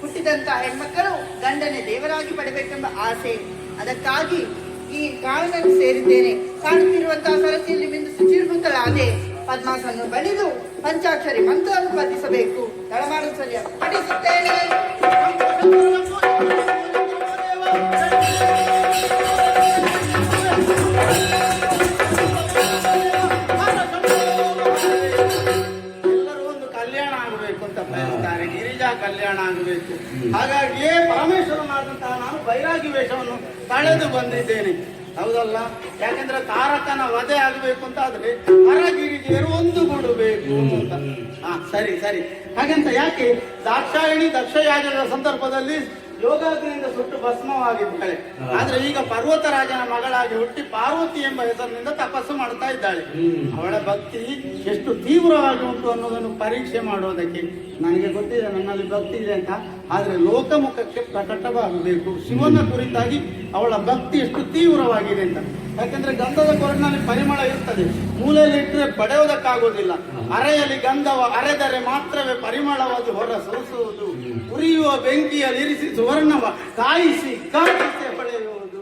ಹುಟ್ಟಿದಂತ ಹೆಣ್ಮಕ್ಕಳು ಗಂಡನೆ ದೇವರಾಗಿ ಪಡಬೇಕೆಂಬ ಆಸೆ. ಅದಕ್ಕಾಗಿ ಈ ಕಾರಣವನ್ನು ಸೇರಿದ್ದೇನೆ. ಕಾಣುತ್ತಿರುವಂತಹ ಸರಸಿಯಲ್ಲಿ ಬಿಂದು ಸುಚಿರ್ಭೂತಳಾದೆ ಪದ್ಮಾಸನ್ನು ಬಳಿದು ಪಂಚಾಕ್ಷರಿ ಮಂತ್ರವನ್ನು ಪಠಿಸಬೇಕು ತಳಮಾಡು ಸರಿಯ, ಪಠಿಸುತ್ತೇನೆ. ಹಾಗಾಗಿಯೇ ಪರಮೇಶ್ವರನಾದಂತಹ ನಾನು ಬೈರಾಗಿ ವೇಷವನ್ನು ತಳೆದು ಬಂದಿದ್ದೇನೆ. ಹೌದಲ್ಲ? ಯಾಕಂದ್ರೆ ತಾರಕನ ವಧೆ ಆಗಬೇಕು ಅಂತ ಆದ್ರೆ ಅರಗಿರಿಜಿಯರು ಒಂದು ಕೊಡಬೇಕು ಅಂತ. ಹಾ ಸರಿ ಸರಿ. ಹಾಗಂತ ಯಾಕೆ? ದಾಕ್ಷಾಯಣಿ ದಕ್ಷಯಾಗದ ಸಂದರ್ಭದಲ್ಲಿ ಯೋಗಾಗ್ನಿಯಿಂದ ಸುಟ್ಟು ಭಸ್ಮವಾಗಿದ್ದಾಳೆ. ಆದ್ರೆ ಈಗ ಪರ್ವತರಾಜನ ಮಗಳಾಗಿ ಹುಟ್ಟಿ ಪಾರ್ವತಿ ಎಂಬ ಹೆಸರಿನಿಂದ ತಪಸ್ಸು ಮಾಡ್ತಾ ಇದ್ದಾಳೆ. ಅವಳ ಭಕ್ತಿ ಎಷ್ಟು ತೀವ್ರವಾಗಿ ಉಂಟು ಅನ್ನೋದನ್ನು ಪರೀಕ್ಷೆ ಮಾಡೋದಕ್ಕೆ ನನಗೆ ಗೊತ್ತಿದೆ ನನ್ನಲ್ಲಿ ಭಕ್ತಿ ಇದೆ ಅಂತ. ಆದ್ರೆ ಲೋಕಮುಖಕ್ಕೆ ಪ್ರಕಟವಾಗಬೇಕು. ಶಿವನ ಕುರಿತಾಗಿ ಅವಳ ಭಕ್ತಿ ಎಷ್ಟು ತೀವ್ರವಾಗಿದೆ ಅಂತ. ಯಾಕಂದ್ರೆ ಗಂಧದ ಕೊರಡಿನಲ್ಲಿ ಪರಿಮಳ ಇರ್ತದೆ. ಮೂಲೆಯಲ್ಲಿ ಇಟ್ಟರೆ ಪಡೆಯುವುದಕ್ಕಾಗೋದಿಲ್ಲ ಅರೆಯಲ್ಲಿ ಗಂಧವ ಅರೆದರೆ ಮಾತ್ರವೇ ಪರಿಮಳವಾಗಿ ಹೊರ ಸೋಸುವುದು. ಉರಿಯುವ ಬೆಂಕಿಯಲ್ಲಿ ಇರಿಸಿ ಸುವರ್ಣವ ಕಾಯಿಸಿ ಕಾಯಿಸಿ ಪಡೆಯುವುದು.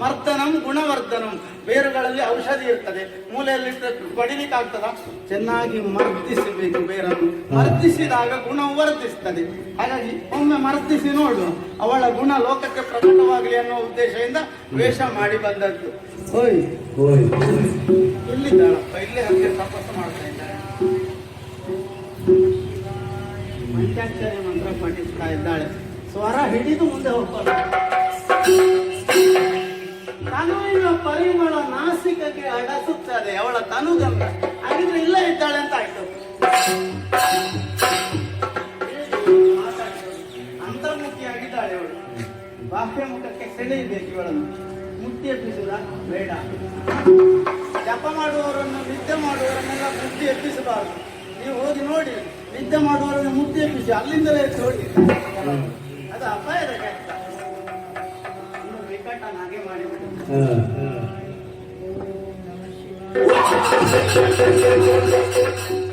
ಮರ್ದನಂ ಗುಣವರ್ಧನಂ. ಬೇರುಗಳಲ್ಲಿ ಔಷಧಿ ಇರ್ತದೆ. ಮೂಲೆಯಲ್ಲಿ ಪಡಿಲಿಕ್ಕೆ ಆಗ್ತದ ಚೆನ್ನಾಗಿ ಮರ್ದಿಸಬೇಕು ಬೇರನ್ನು. ಮರ್ದಿಸಿದಾಗ ಗುಣ ವರ್ಧಿಸ್ತದೆ. ಹಾಗಾಗಿ ಒಮ್ಮೆ ಮರ್ದಿಸಿ ನೋಡು. ಅವಳ ಗುಣ ಲೋಕಕ್ಕೆ ಪ್ರಕಟವಾಗಲಿ ಅನ್ನೋ ಉದ್ದೇಶದಿಂದ ವೇಷ ಮಾಡಿ ಬಂದದ್ದು. ಓಯ್ ಇಲ್ಲಿದ್ದಾಳಪ್ಪ ಇಲ್ಲೇ ಹತ್ತಿರ ತಪಸ್ಸು ಮಾಡ್ತಾ ಇದ್ದಾರೆ ಪಂಚಾಕ್ಷರಿ ಮಂತ್ರ ಪಠಿಸ್ತಾ ಇದ್ದಾಳೆ. ಸ್ವರ ಹಿಡಿದು ಮುಂದೆ ಹೋಗ್ತಾಳೆ. ತನುವಿನ ಪರಿಮಳ ನಾಸಿಕಕ್ಕೆ ಅಡಸುತ್ತದೆ. ಅವಳ ತನುಗಂಧ ಹಾಗಿದ್ರೆ ಇಲ್ಲ ಇದ್ದಾಳೆ ಅಂತ ಆಯ್ತು. ಅಂತರ್ಮುಖಿಯಾಗಿದ್ದಾಳೆ ಅವಳು. ಬಾಹ್ಯಮುಖಕ್ಕೆ ಸೆಳೆಯಬೇಕು ಇವಳನ್ನು. ಮುಟ್ಟಿ ಎಬ್ಬಿಸುದ ಬೇಡ. ಜಪ ಮಾಡುವವರನ್ನು, ನಿದ್ದೆ ಮಾಡುವವರನ್ನೆಲ್ಲ ಮುಟ್ಟಿ ಎಬ್ಬಿಸಬಾರದು. ನೀವು ಹೋಗಿ ನೋಡಿ. ನಿದ್ದೆ ಮಾಡುವವರನ್ನು ಮುಟ್ಟಿ ಎಬ್ಬಿಸಿ. ಅಲ್ಲಿಂದಲೇ ನೋಡಿ ಅದು ಅಪಾಯದ ಮಾಡಿಬಿಟ್ಟು ಯಾಕೆ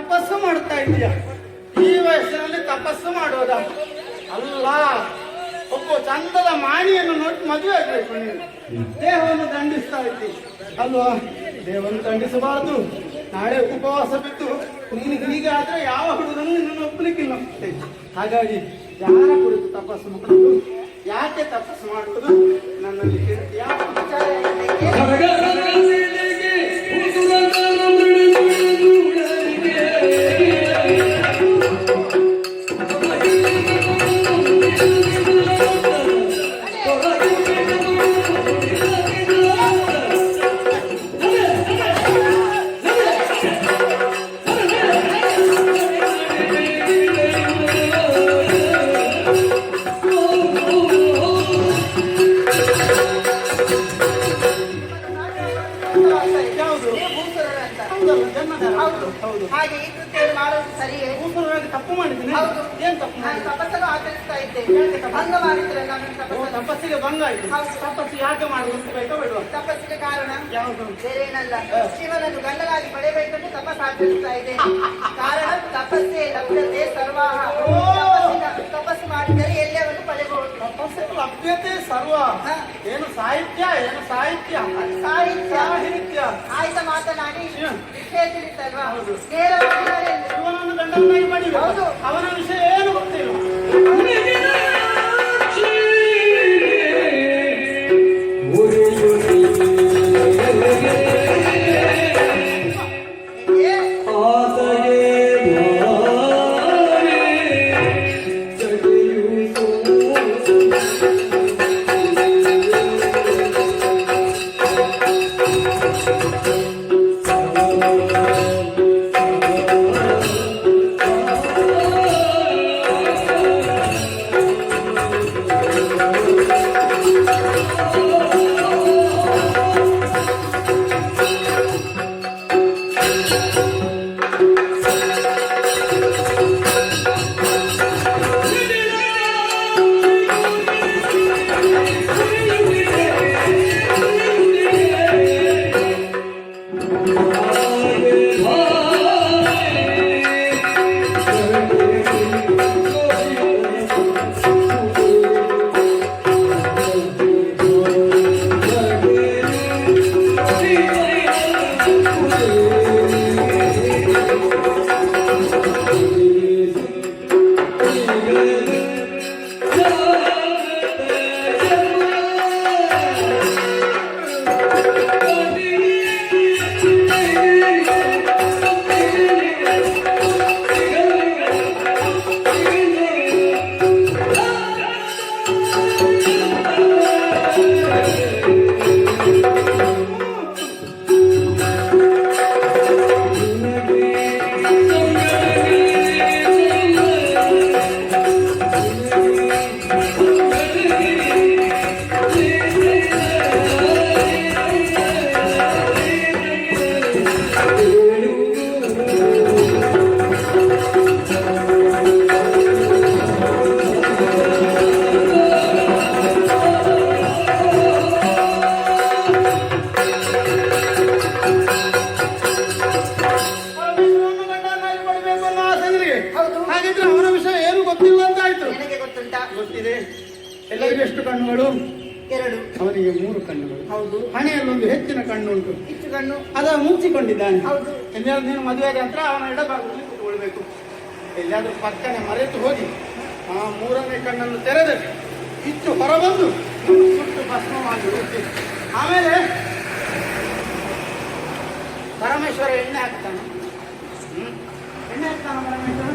ತಪಸ್ಸು ಮಾಡ್ತಾ ಇದೀಯ ಈ ವಯಸ್ಸಿನಲ್ಲಿ ತಪಸ್ಸು ಮಾಡೋದ? ಅಲ್ಲ, ಒಬ್ಬ ಚಂದದ ಮಾಣಿಯನ್ನು ನೋಡಿ ಮದುವೆ ಆಗ್ಬೇಕು ನೀನು. ದೇಹವನ್ನು ದಂಡಿಸ್ತಾ ಇದ್ದಿ. ಅಲ್ವಾ? ದೇಹವನ್ನು ದಂಡಿಸಬಾರದು. ನಾಳೆ ಉಪವಾಸ ಬಿದ್ದು ನೀನು ಹೀಗಾದ್ರೆ ಯಾವ ಹುಡುಗನು ನಿನ್ನನ್ನು ಒಪ್ಪಲಿಕ್ಕಿಲ್ಲ. ಹಾಗಾಗಿ ಯಾರ ಕುರಿತು ತಪಸ್ಸು ಮಾಡೋದು ಯಾಕೆ ತಪಸ್ಸು ಮಾಡುವುದು ನನ್ನಲ್ಲಿ ಯಾವ ವಿಚಾರ ಪಡೆಯಬೇಕೆಂದು ಇದೆ. ಕಾರಣ ತಪಸ್ಸೇ ಲಭ್ಯತೆ ಸರ್ವಾಹ. ತಪಸ್ಸು ಮಾಡಿದರೆ ಎಲ್ಲವನ್ನು ಪಡೆಯಬಹುದು? ತಪಸ್ಸು ಲಭ್ಯತೆ ಸರ್ವ. ಏನು ಸಾಹಿತ್ಯ ಏನು ಸಾಹಿತ್ಯ? ಸಾಹಿತ್ಯ. ಸಾಹಿತ್ಯ. ಆಯ್ತ ಮಾತನಾಡಿ. ವಿಷಯ ತಿಳಿತಲ್ವಾ? ಹೌದು. ಅವನ ವಿಷಯ ಏನು? ಕಣ್ಣುಗಳು? ಎರಡು. ಅವನಿಗೆ ಮೂರು ಕಣ್ಣುಗಳು. ಹೌದು. ಹಣೆಯಲ್ಲೊಂದು ಹೆಚ್ಚಿನ ಕಣ್ಣು ಉಂಟು ಹೆಚ್ಚು ಕಣ್ಣು. ಅದ ಮುಚ್ಚಿಕೊಂಡಿದ್ದಾನೆ. ಹೌದು. ಎಲ್ಲಾದ್ರೂ ನೀನು ಮದುವೆ ನಂತರ ಅವನ ಎಡಭಾಗದಲ್ಲಿ ಕೂತ್ಕೊಳ್ಬೇಕು. ಎಲ್ಲಿಯಾದ್ರೂ ಪಕ್ಕನೆ ಮರೆತು ಹೋಗಿ ಆ ಮೂರನೇ ಕಣ್ಣನ್ನು ತೆರೆದರೆ ಕಿಚ್ಚು ಹೊರಬಂದು ಸುಟ್ಟು ಭಸ್ಮವಾಗಿ ಮಾಡಿ ಆಮೇಲೆ ಪರಮೇಶ್ವರ ಎಣ್ಣೆ ಹಾಕ್ತಾನೆ? ಎಣ್ಣೆ ಹಾಕ್ತಾನೆ ಪರಮೇಶ್ವರ?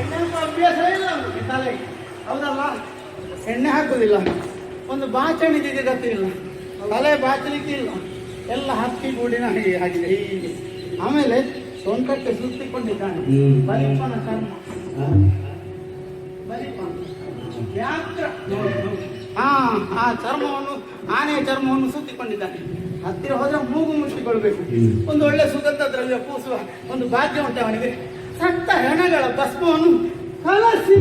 ಎಣ್ಣೆ ಅಭ್ಯಾಸ ಇಲ್ಲ ತಲೆಗೆ. ಹೌದಲ್ಲ? ಎಣ್ಣೆ ಹಾಕುದಿಲ್ಲ ಒಂದು ಬಾಚಣಿಗೆ ಗತಿ ಇಲ್ಲ ತಲೆ ಬಾಚಲಿಕ್ಕೆ ಇಲ್ಲ ಎಲ್ಲ ಹಕ್ಕಿ ಗೂಡಿನ ಹಾಗೆ ಆಗಿದೆ. ಹೀಗೆ. ಆಮೇಲೆ ಸೊಂಟಕ್ಕೆ ಸುತ್ತಿಕೊಂಡಿದ್ದಾನೆ. ಬಲಿಪನ ಚರ್ಮ ಬಲಿಪನ. ವ್ಯಾಘ್ರ ಹಾ ಆ ಚರ್ಮವನ್ನು ಆನೆಯ ಚರ್ಮವನ್ನು ಸುತ್ತಿಕೊಂಡಿದ್ದಾನೆ. ಹತ್ತಿರ ಹೋದ್ರೆ ಮೂಗು ಮುಚ್ಚಿಕೊಳ್ಬೇಕು. ಒಂದು ಒಳ್ಳೆ ಸುಗಂಧ ದ್ರವ್ಯ ಪೂಸುವ ಒಂದು ಭಾಗ್ಯ ಉಂಟು ಅವನಿಗೆ ಸತ್ತ ಹೆಣಗಳ ಭಸ್ಮವನ್ನು ಕಲಸಿ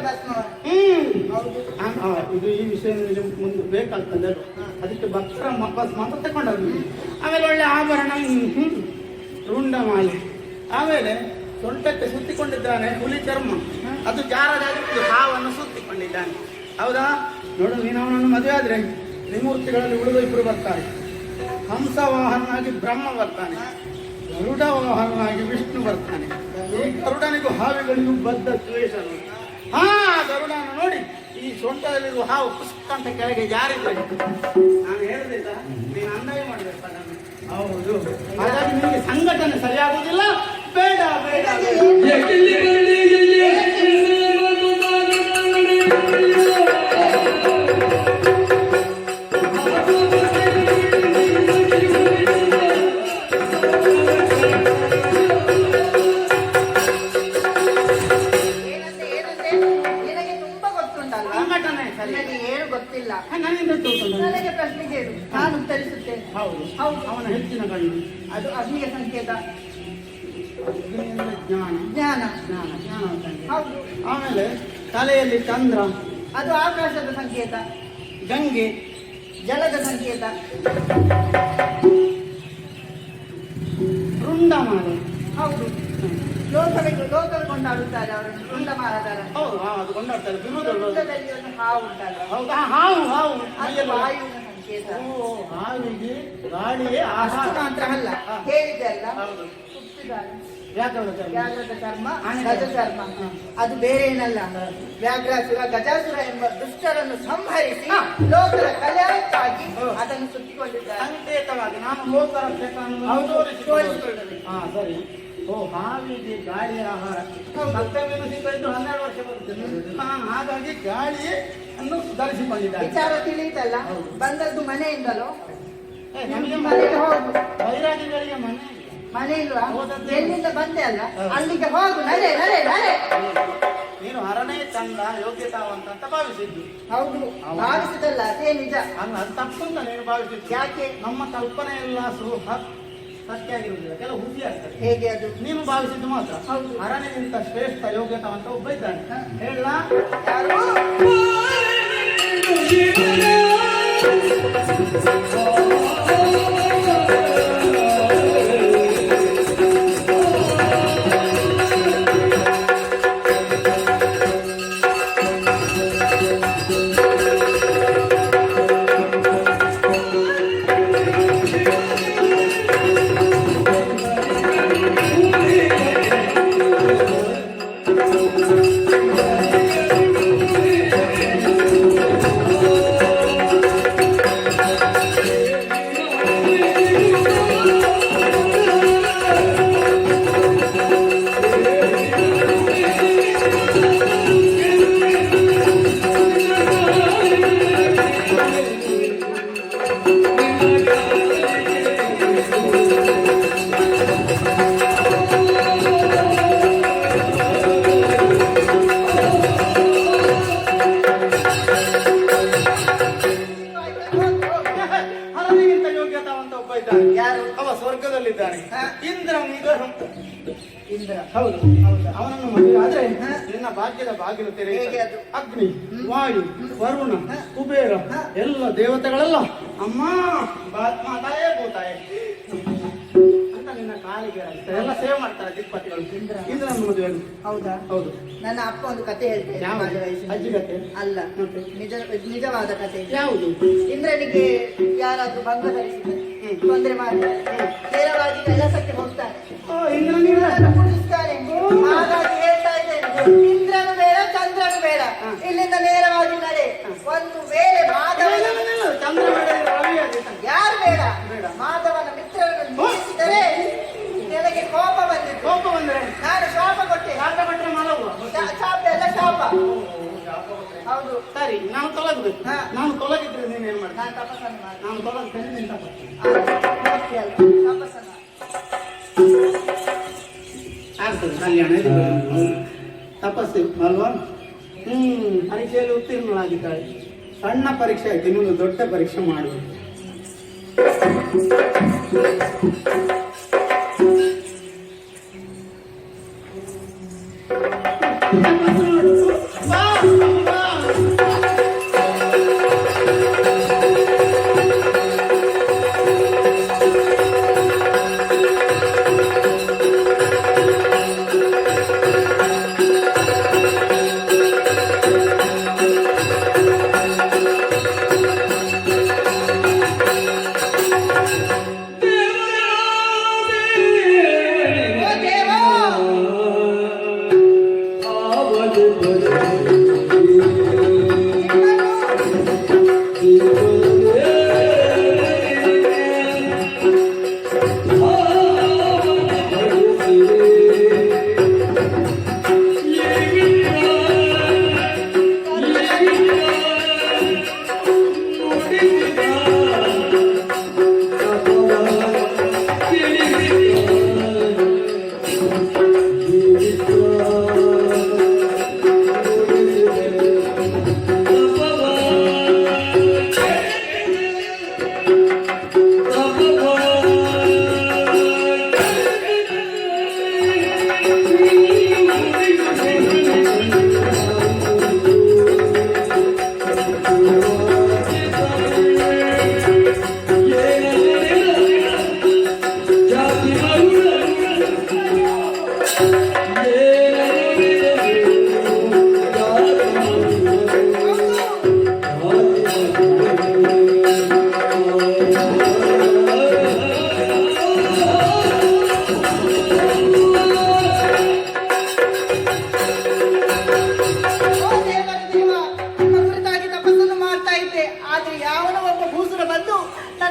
ಭಸ್ಮ ಹ್ಮ್. ಇದು ಈ ವಿಷಯ ಮುಂದೆ ಬೇಕಾಗ್ತದೆ ಅದಕ್ಕೆ ಭಕ್ತರ ವಾಪಸ್ ಮಾತ್ರ ತಗೊಂಡದ್ದು ಆಮೇಲೆ ಒಳ್ಳೆ ಆಭರಣ ರುಂಡ ಮಾಲೆ. ಆಮೇಲೆ ಸೊಂಟಕ್ಕೆ ಸುತ್ತಿಕೊಂಡಿದ್ದಾನೆ ಹುಲಿ ಚರ್ಮ. ಅದು ಜಾರದಾಗಿ ಹಾವನ್ನು ಸುತ್ತಿಕೊಂಡಿದ್ದಾನೆ. ಹೌದಾ? ನೋಡು ನೀನು ಅವನನ್ನು ಮದುವೆ ಆದ್ರೆ ತ್ರಿಮೂರ್ತಿಗಳಲ್ಲಿ ಉಳಿದು ಇಬ್ಬರು ಬರ್ತಾರೆ. ಹಂಸ ವಾಹನಾಗಿ ಬ್ರಹ್ಮ ಬರ್ತಾನೆ. ಗರುಡ ವಾಹನಾಗಿ ವಿಷ್ಣು ಬರ್ತಾನೆ. ಈ ಗರುಡನಿಗೂ ಹಾವಿಗಳಿಗೂ ಬದ್ಧ ದ್ವೇಷ. ಹಾ ಗರುಡನ ನೋಡಿ, ಈ ಸೊಂಟದಲ್ಲಿರುವ ಹಾವು ಅಂತ ಕೆಳಗೆ ಯಾರಿಲ್ಲ ನಾನು ಹೇಳಿದ ನೀನು ಅನ್ವಯ ಮಾಡಬೇಕು ಹೌದು ಹಾಗಾಗಿ ನಿಮಗೆ ಸಂಘಟನೆ ಸರಿಯಾಗುವುದಿಲ್ಲ ಬೇಡ ಬೇಡ. ಗಂಗೆ ಜಲದ ಸಂಕೇತ. ವೃಂದಮಾಲೆ ಹೌದು. ಲೋಕಗಳಿಗೆ ಲೋಕರು ಕೊಂಡಾಡುತ್ತಾರೆ ಅವರನ್ನು ವೃಂದಮಾಲದಲ್ಲಿ ಹೌದು ಹಾ, ಅದು ಕೊಂಡಾಡ್ತಾರೆ. ಬಿರುದು ವೃಂದದಲ್ಲಿ ಒಂದು ಹಾವು ಉಂಟಲ್ಲ. ಹೌದಾ ಹಾವು ಹಾವು. ಅದು ಮೈಯೆಲ್ಲ ವಾಯುವಿನ ಸಂಕೇತ. ಓ ಹಾವಿಗೆ ಆಹಾರ ಮಾತ್ರ ಅಲ್ಲ. ಹೇಳಿದೆ ಅಲ್ಲ. ಹೌದು. ಹುಟ್ಟಿದ್ದಾರೆ. ವ್ಯಾಕರಣ ಗಜ ಚರ್ಮ. ಚರ್ಮ ಅದು ಬೇರೆ ಏನಲ್ಲ. ವ್ಯಾಘ್ರಾಸುರ ಗಜಾಸುರ ಎಂಬ ದುಷ್ಟರನ್ನು ಸಂಹರಿಸಿ. ಲೋಕದ ಕಲ್ಯಾಣಕ್ಕಾಗಿ ಅದನ್ನು ಸುತ್ತಿಕೊಂಡಿದ್ದಾರೆ. ಸಂಕೇತವಾಗಿ ನಾನು. ಹಾ ಸರಿ. ಓ ಹಾವಿಗೆ ಗಾಳಿಯ ಆಹಾರ. ಸಿಕ್ಕಿದ್ದು ಹನ್ನೆರಡು ವರ್ಷ ಬರುತ್ತೆ. ಹಾಗಾಗಿ ಗಾಳಿ ಅನ್ನು ಧರಿಸಿಕೊಂಡಿದ್ದಾರೆ ವಿಚಾರ ತಿಳಿಯಿತಲ್ಲ. ಬಂದದ್ದು ಮನೆಯಿಂದಲೋ? ನಮಗೆ ಮನೆಗೆ ಹೋಗು. ಬೈರಾಗಿಗಳಿಗೆ ಮನೆ ಮನೆ ಇಲ್ವಾ. ಎಲ್ಲಿಂದ ಬಂದೆ ಅಲ್ಲ. ಅಲ್ಲಿಗೆ ಹೋಗು ನಡೆ ನಡೆ ನಡೆ. ನೀನು ಅರನೇ ಚಂದ ಯೋಗ್ಯತಾವಂತ ಅಂತ ಭಾವಿಸಿದ್ದು. ಹೌದು ಭಾವಿಸಿದ್ದಲ್ಲ ಭಾವಿಸಿದಲ್ಲ ಅದೇ ನಿಜ. ಅಲ್ಲ ಅದು ತಪ್ಪು ಅಂತ ನೀನು ಭಾವಿಸಿದ್ದು. ಯಾಕೆ? ನಮ್ಮ ಕಲ್ಪನೆ ಎಲ್ಲ ಸುಲಭ ಸತ್ಯ ಆಗಿರುವುದಿಲ್ಲ. ಕೆಲವು ಹುಸಿ ಆಗ್ತದೆ. ಹೇಗೆ ಅದು? ನೀನು ಭಾವಿಸಿದ್ದು ಮಾತ್ರ. ಹೌದು. ಅರಣ್ಯಗಿಂತ ಶ್ರೇಷ್ಠ ಯೋಗ್ಯತಾವಂತ ಒಬ್ಬ ಇದ್ದಾನೆ. ಹೇಳ. ಯಾರು? ವಾಯು ವರುಣ. ಕುಬೇರ ಎಲ್ಲ ದೇವತೆಗಳೆಲ್ಲ ಅಮ್ಮ ಮಾತಾಯೇ ಭೂತಾಯೇ ಅಂತ ನಿನ್ನ ಕಾಲಿಗೆ. ಎಲ್ಲ ಸೇವೆ ಮಾಡ್ತಾರೆ ದಿಕ್ಪತಿಗಳು ಇಂದ್ರ. ಮದುವೆ ಹೌದಾ ಹೌದು ನನ್ನ ಅಪ್ಪ ಒಂದು ಕತೆ ಹೇಳ್ತೇನೆ? ಅಲ್ಲ? ನಿಜ ನಿಜವಾದ ಕತೆ ಯಾವುದು ಇಂದ್ರನಿಗೆ ಯಾರಾದ್ರೂ ಬಂಗ ಧರಿಸಿದರೆ ಹ್ಮ್. ತೊಂದರೆ ಮಾಡಿ. ನೇರವಾಗಿ ಕೆಲಸಕ್ಕೆ ಹೋಗ್ತಾರೆ. ಕುಡಿಸ್ತಾನೆ ಹಾಗಾಗಿ ಹೇಳ್ತಾ ಇದ್ದೇನೆ ಇಂದ್ರನು ಬೇಡ ಚಂದ್ರನು ಬೇಡ. ಇಲ್ಲಿಂದ ನೇರವಾಗಿ ನಡೆ ಒಂದು ವೇಳೆ ಮಾಧವನ. ಯಾರು ಬೇಡ? ಬೇಡ. ಮಾಧವನ ಮಿತ್ರರನ್ನು ಸರಿ ನಾನು ತೊಲಗ್ಬೇಕು. ಹಾ. ನಾನು ತೊಲಗಿದ್ರೆ ನಾನು ತಪಸ್ಸನ್ನು ಮಾಡಿ. ನಾನು ತೊಲಗ್ತೇನೆ ನೀನು ತಪಸ್ಸು ತಪಸ್ಸನ್ನು. ಆಗ್ತದೆ ಕಲ್ಯಾಣ. ಇದು. ತಪಸ್ಸು ಅಲ್ವಾ? ಹ್ಮ್ ಪರೀಕ್ಷೆಯಲ್ಲಿ ಉತ್ತೀರ್ಣಳಾಗಿದ್ದಾಳೆ. ಸಣ್ಣ ಪರೀಕ್ಷೆ ಆಯ್ತು ಇನ್ನೊಂದು ದೊಡ್ಡ ಪರೀಕ್ಷೆ ಮಾಡಬೇಕು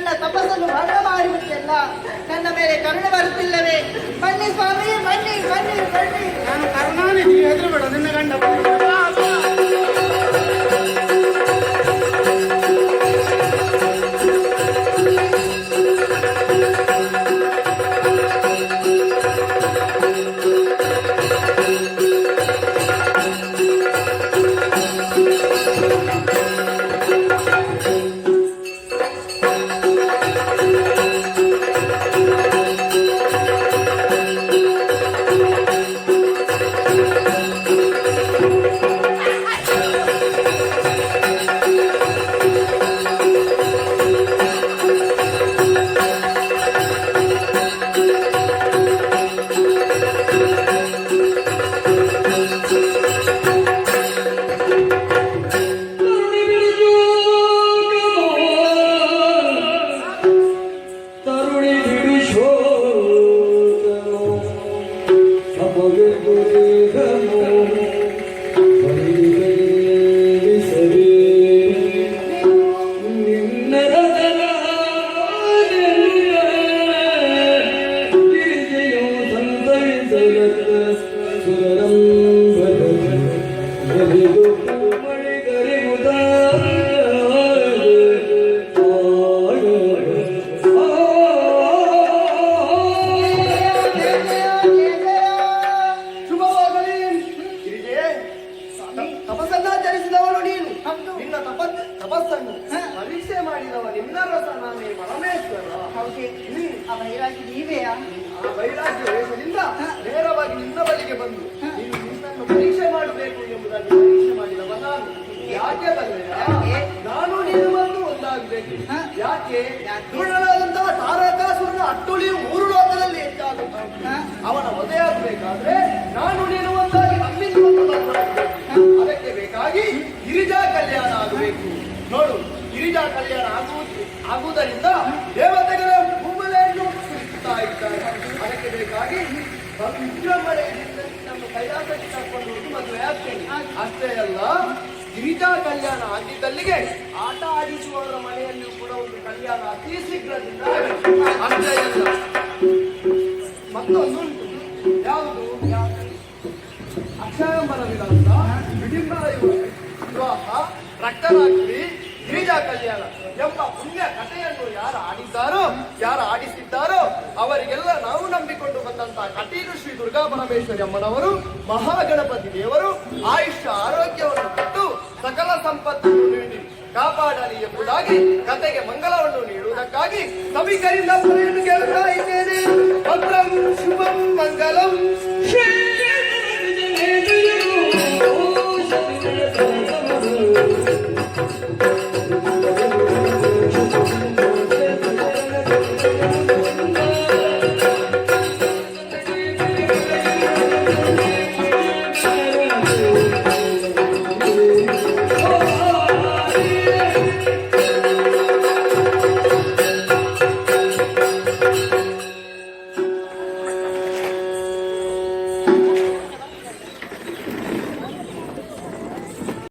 ನನ್ನ ತಪಸ್ಸನ್ನು ಭಂಗ ಮಾಡಿಬಿಟ್ಟಿಯಲ್ಲ ನನ್ನ ಮೇಲೆ ಕರುಣೆ ಬರುತ್ತಿಲ್ಲವೇ? ಬನ್ನಿ ಸ್ವಾಮಿ, ಬನ್ನಿ ಬನ್ನಿ ಬನ್ನಿ. ನಾನು ಕರುಣಾನಿಧಿ ಹೆದರು ಬೇಡ ನಿನ್ನ ಗಂಡ ನಾನು ನೀನು ಬಂದು ಒಂದಾಗಬೇಕು. ಯಾಕೆ? ದುರುಳನಾದಂತಹ ತಾರಕಾಸುರನ ಅಟ್ಟುಳಿಯು ಮೂರು ಲೋಕದಲ್ಲಿ ಹೆಚ್ಚಾಗುತ್ತ. ಅವನ ಒದೆಯಾಗಬೇಕಾದ್ರೆ ನಾನು ನೀನು ಒಂದಾಗಿ ನಂಬಿಸಿಕೊಂಡು ಅದಕ್ಕೆ ಬೇಕಾಗಿ ಗಿರಿಜಾ ಕಲ್ಯಾಣ ಆಗಬೇಕು. ನೋಡು ಗಿರಿಜಾ ಕಲ್ಯಾಣ ಆಗುವುದು ಆಗುವುದರಿಂದ ದೇವತೆಗಳ ಭೂಮಲೆಯನ್ನು ಸುರಿಸುತ್ತಾ ಇದ್ದಾರೆ. ಅದಕ್ಕೆ ಬೇಕಾಗಿ ವಿಜೃಂಭಣೆಯಿಂದ ನಮ್ಮ ಕೈಲಾಸಕ್ಕೆ ಕರ್ಕೊಂಡು ಮತ್ತು ಮದುವೆ ಆಗ್ತೇನೆ. ಅಷ್ಟೇ ಅಲ್ಲ ಗಿರಿಜಾ ಕಲ್ಯಾಣ ಆಗಿದ್ದಲ್ಲಿಗೆ ಆಟ ಆಡಿಸುವವರ ಮನೆಯಲ್ಲಿಯೂ ಕೂಡ ಒಂದು ಕಲ್ಯಾಣ ಅತಿ ಶೀಘ್ರದಿಂದ ಮತ್ತೊಂದುಂಟು ಯಾವುದು? ಅಕ್ಷಯಂಬರ ವಿಲಾಸ ವಿಡಿಂಬರ ವಿವಾಹ ರಕ್ತರಾತ್ರಿ ಗಿರಿಜಾ ಕಲ್ಯಾಣ ಎಂಬ ಪುಣ್ಯ ಕಥೆಯನ್ನು ಯಾರು ಆಡಿದ್ದಾರೋ, ಯಾರು ಆಡಿಸಿದ್ದಾರೋ, ಅವರಿಗೆಲ್ಲ ನಾವು ನಂಬಿಕೊಂಡು ಬಂದಂತಹ ಕಟೀಲು ಶ್ರೀ ದುರ್ಗಾ ಪರಮೇಶ್ವರಿ ಅಮ್ಮನವರು, ಮಹಾಗಣಪತಿ ದೇವರು ಆಯುಷ್ಯ, ಆರೋಗ್ಯವನ್ನು ಸಕಲ ಸಂಪತ್ತನ್ನು ನೀಡಿ ಕಾಪಾಡಲಿ ಎಂಬುದಾಗಿ ಕತೆಗೆ ಮಂಗಲವನ್ನು ನೀಡುವುದಕ್ಕಾಗಿ ಪುರೆಯನ್ನು ಕೇಳುತ್ತಾ ಇದ್ದೇನೆ.